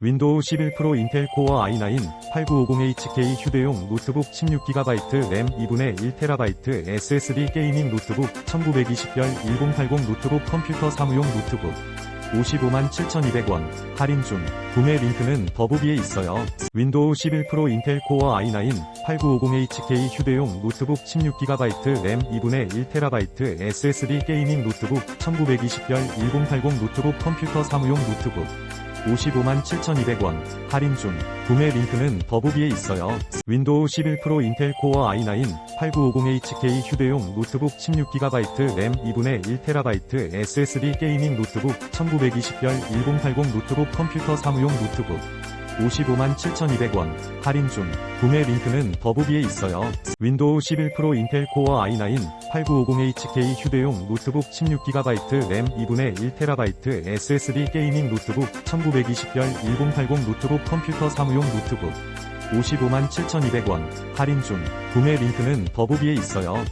윈도우 11 프로 인텔 코어 i9 8950HK 휴대용 노트북 16GB 램 2분의 1TB SSD 게이밍 노트북 1920별 1080 노트북 컴퓨터 사무용 노트북 55만 7,200원 할인 중 구매 링크는 더보기에 있어요. 윈도우 11 프로 인텔 코어 i9 8950HK 휴대용 노트북 16GB 램 2분의 1TB SSD 게이밍 노트북 1920별 1080 노트북 컴퓨터 사무용 노트북 55만 7,200원 할인 중 구매 링크는 더보기에 있어요. 윈도우 11 프로 인텔 코어 i9 8950HK 휴대용 노트북 16GB 램 2분의 1TB SSD 게이밍 노트북 1920별 1080 노트북 컴퓨터 사무용 노트북 55만 7,200원 할인 중 구매 링크는 더보기에 있어요. 윈도우 11 프로 인텔 코어 i9 8950HK 휴대용 노트북 16GB 램 2분의 1TB SSD 게이밍 노트북 1920별 1080 노트북 컴퓨터 사무용 노트북 55만 7,200원 할인 중 구매 링크는 더보기에 있어요.